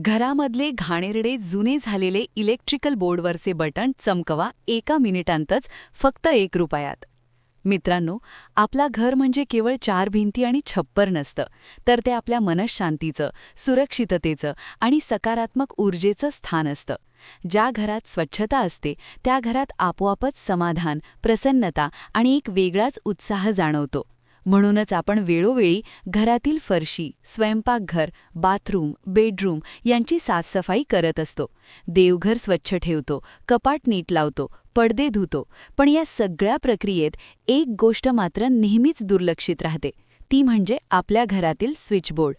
घरामधले घाणेरडे जुने झालेले इलेक्ट्रिकल बोर्डवरचे बटण चमकवा एका मिनिटांतच फक्त एक रुपयात. मित्रांनो आपला घर म्हणजे केवळ चार भिंती आणि छप्पर नसतं तर ते आपल्या मनशांतीचं सुरक्षिततेचं आणि सकारात्मक ऊर्जेचं स्थान असतं. ज्या घरात स्वच्छता असते त्या घरात आपोआपच समाधान प्रसन्नता आणि एक वेगळाच उत्साह जाणवतो. म्हणूनच आपण वेळोवेळी घरातील फरशी स्वयंपाकघर बाथरूम बेडरूम यांची साफसफाई करत असतो. देवघर स्वच्छ ठेवतो कपाट नीट लावतो पडदे धुतो पण या सगळ्या प्रक्रियेत एक गोष्ट मात्र नेहमीच दुर्लक्षित राहते. ती म्हणजे आपल्या घरातील स्विचबोर्ड.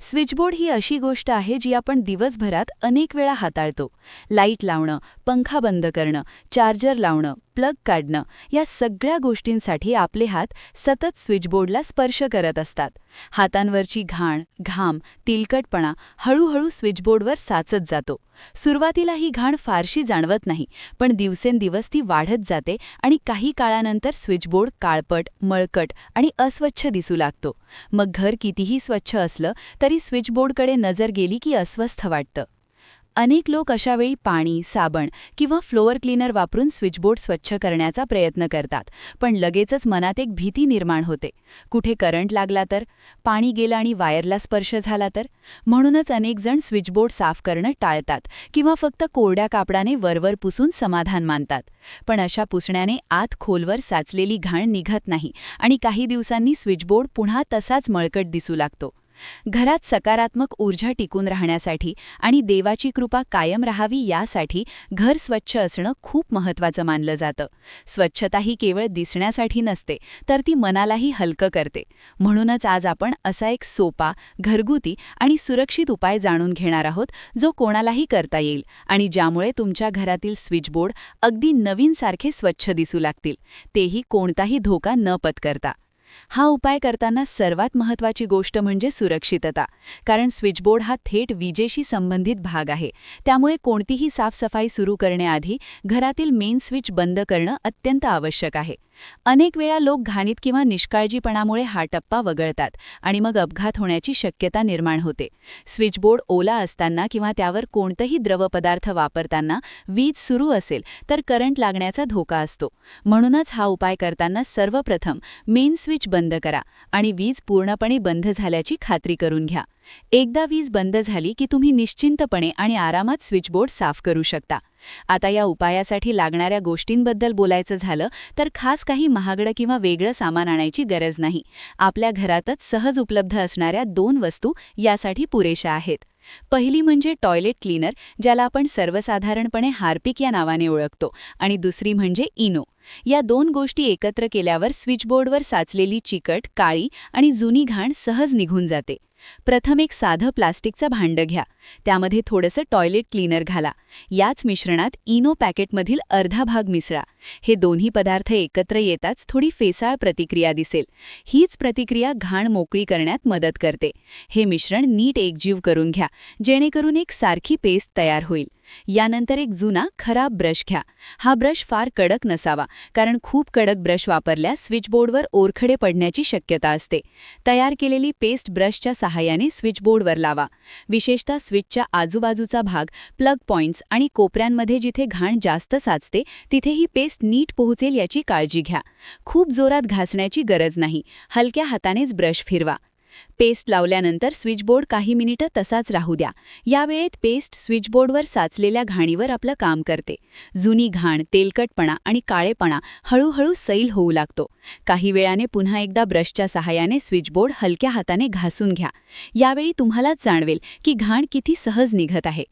स्विचबोर्ड ही अशी गोष्ट आहे जी आपण दिवसभरात अनेक वेळा हाताळतो. लाइट लावणं पंखा बंद करणं चार्जर लावणं प्लग काढणं या सगळ्या गोष्टींसाठी आपले हात सतत स्विचबोर्डला स्पर्श करत असतात. हातांवरची घाण घाम तिलकटपणा हळूहळू स्विचबोर्डवर साचत जातो. सुरुवातीला ही घाण फारशी जाणवत नाही पण दिवसेंदिवस ती वाढत जाते आणि काही काळानंतर स्विचबोर्ड काळपट मळकट आणि अस्वच्छ दिसू लागतो. मग घर कितीही स्वच्छ असलं तरी स्विचबोर्डकडे नजर गेली की अस्वस्थ वाटतं. अनेक लोक अशावेळी पाणी साबण किंवा फ्लोअर क्लीनर वापरून स्विचबोर्ड स्वच्छ करण्याचा प्रयत्न करतात पण लगेचच मनात एक भीती निर्माण होते. कुठे करंट लागला तर? पाणी गेलं आणि वायरला स्पर्श झाला तर? म्हणूनच अनेकजण स्विचबोर्ड साफ करणं टाळतात किंवा फक्त कोरड्या कापडाने वरवर पुसून समाधान मानतात. पण अशा पुसण्याने आत खोलवर साचलेली घाण निघत नाही आणि काही दिवसांनी स्विचबोर्ड पुन्हा तसाच मळकट दिसू लागतो. घरात सकारात्मक ऊर्जा टिकून राहण्यासाठी आणि देवाची कृपा कायम राहावी यासाठी घर स्वच्छ असणं खूप महत्त्वाचं मानलं जातं. स्वच्छता ही केवळ दिसण्यासाठी नसते तर ती मनालाही हलकं करते. म्हणूनच आज आपण असा एक सोपा घरगुती आणि सुरक्षित उपाय जाणून घेणार आहोत जो कोणालाही करता येईल आणि ज्यामुळे तुमच्या घरातील स्विचबोर्ड अगदी नवीनसारखे स्वच्छ दिसू लागतील. तेही कोणताही धोका न पत्करता. हा उपाय करताना सर्वात महत्त्वाची गोष्ट म्हणजे सुरक्षितता. कारण स्विचबोर्ड हा थेट विजेशी संबंधित भाग आहे. त्यामुळे कोणतीही साफसफाई सुरू करण्याआधी घरातील मेन स्विच बंद करणं अत्यंत आवश्यक आहे. अनेक वेळा लोक घाणीत किंवा निष्काळजीपणामुळे हा टप्पा वगळतात आणि मग अपघात होण्याची शक्यता निर्माण होते. स्विचबोर्ड ओला असताना किंवा त्यावर कोणतंही द्रवपदार्थ वापरताना वीज सुरू असेल तर करंट लागण्याचा धोका असतो. म्हणूनच हा उपाय करताना सर्वप्रथम मेन स्विच बंद करा आणि वीज पूर्णपणे बंद झाल्याची खात्री करून घ्या. एकदा वीज बंद झाली की तुम्ही निश्चिंतपणे आणि आरामात स्विचबोर्ड साफ करू शकता. आता या उपायासाठी लागणाऱ्या गोष्टींबद्दल बोलायचं झालं तर खास काही महागडं किंवा वेगळं सामान आणायची गरज नाही. आपल्या घरातच सहज उपलब्ध असणाऱ्या दोन वस्तू यासाठी पुरेशा आहेत. पहिली म्हणजे टॉयलेट क्लीनर ज्याला आपण सर्वसाधारणपणे हार्पिक या नावाने ओळखतो आणि दुसरी म्हणजे इनो. या दोन गोष्टी एकत्र केल्यावर स्विचबोर्डवर साचलेली चिकट काळी आणि जुनी घाण सहज निघून जाते. प्रथम एक साधं प्लास्टिकचं भांडं घ्या. त्यामध्ये थोडंसं टॉयलेट क्लीनर घाला. याच मिश्रणात इनो पॅकेटमधील अर्धा भाग मिसळा. हे दोन्ही पदार्थ एकत्र येताच थोडी फेसाळ प्रतिक्रिया दिसेल. हीच प्रतिक्रिया घाण मोकळी करण्यात मदत करते. हे मिश्रण नीट एकजीव करून घ्या. जेणेकरून एक सारखी पेस्ट तयार होईल. यानंतर एक जुना खराब ब्रश घ्या. हा ब्रश फार कडक नसावा कारण खूप कडक ब्रश वापरल्यास स्विचबोर्डवर ओरखडे पडण्याची शक्यता असते. तयार केलेली पेस्ट ब्रशच्या सहाय्याने स्विचबोर्डवर लावा. विशेषतः स्विचच्या आजूबाजूचा भाग प्लग पॉइंट्स आणि कोपऱ्यांमध्ये जिथे घाण जास्त साचते तिथे ही पेस्ट नीट पोहोचेल याची काळजी घ्या. खूप जोरात घासण्याची गरज नाही. हलक्या हातानेच ब्रश फिरवा. पेस्ट लावल्यानंतर स्विचबोर्ड काही मिनिटं तसाच राहू द्या. यावेळेत पेस्ट स्विचबोर्डवर साचलेल्या घाणीवर आपलं काम करते. जुनी घाण तेलकटपणा आणि काळेपणा हळूहळू सैल होऊ लागतो. काही वेळाने पुन्हा एकदा ब्रशच्या सहाय्याने स्विचबोर्ड हलक्या हाताने घासून घ्या. यावेळी तुम्हालाच जाणवेल की घाण किती सहज निघत आहे.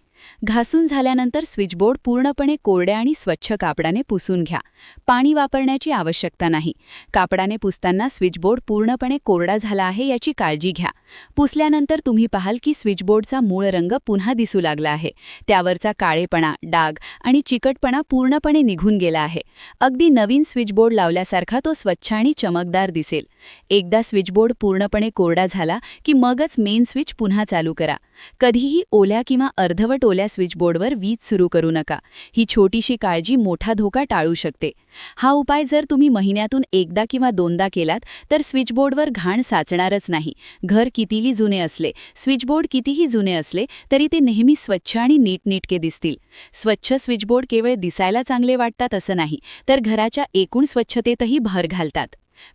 घासून झाल्यानंतर स्विचबोर्ड पूर्णपणे कोरड्या आणि स्वच्छ कापडाने पुसून घ्या. पाणी वापरण्याची आवश्यकता नाही. कापडाने पुसताना स्विचबोर्ड पूर्णपणे कोरडा झाला आहे याची काळजी घ्या. पुसल्यानंतर तुम्ही पाहाल की स्विचबोर्डचा मूळ रंग पुन्हा दिसू लागला आहे. त्यावरचा काळेपणा डाग आणि चिकटपणा पूर्णपणे निघून गेला आहे. अगदी नवीन स्विचबोर्ड लावल्यासारखा तो स्वच्छ आणि चमकदार दिसेल. एकदा स्विचबोर्ड पूर्णपणे कोरडा झाला की मगच मेन स्विच पुन्हा चालू करा. कधीही ओल्या किंवा अर्धवट बिनत स्विचबोर्डवर वीज सुरू करू नका. ही छोटीशी काळजी मोठा धोका टाळू शकते. हा उपाय जर तुम्ही महिन्यातून एकदा किंवा दोनदा केलात तर स्विचबोर्डवर घाण साचणारच नाही. घर कितीही जुने असले स्विचबोर्ड कितीही जुने असले तरी ते नेहमी स्वच्छ आणि नीटनीटके दिसतील. स्वच्छ स्विचबोर्ड केवळ दिसायला चांगले वाटतात असं नाही तर घराच्या एकूण स्वच्छतेतही भर घालतात.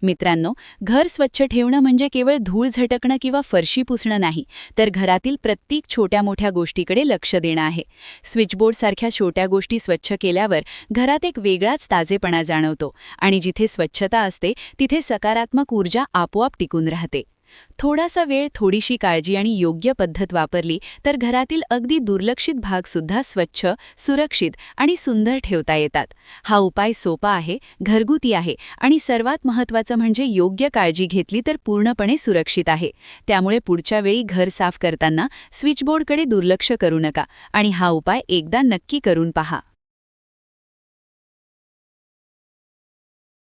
मित्रांनो घर स्वच्छ ठेवणं म्हणजे केवळ धूळ झटकणं किंवा फरशी पुसणं नाही तर घरातील प्रत्येक छोट्या मोठ्या गोष्टीकडे लक्ष देणं आहे. स्विचबोर्डसारख्या छोट्या गोष्टी स्वच्छ केल्यावर घरात एक वेगळाच ताजेपणा जाणवतो आणि जिथे स्वच्छता असते तिथे सकारात्मक ऊर्जा आपोआप टिकून राहते. थोडासा वेळ थोडीशी काळजी आणि योग्य पद्धत वापरली तर घरातील अगदी दुर्लक्षित भागसुद्धा स्वच्छ सुरक्षित आणि सुंदर ठेवता येतात. हा उपाय सोपा आहे घरगुती आहे आणि सर्वात महत्त्वाचं म्हणजे योग्य काळजी घेतली तर पूर्णपणे सुरक्षित आहे. त्यामुळे पुढच्या वेळी घर साफ करताना स्विचबोर्डकडे दुर्लक्ष करू नका आणि हा उपाय एकदा नक्की करून पहा.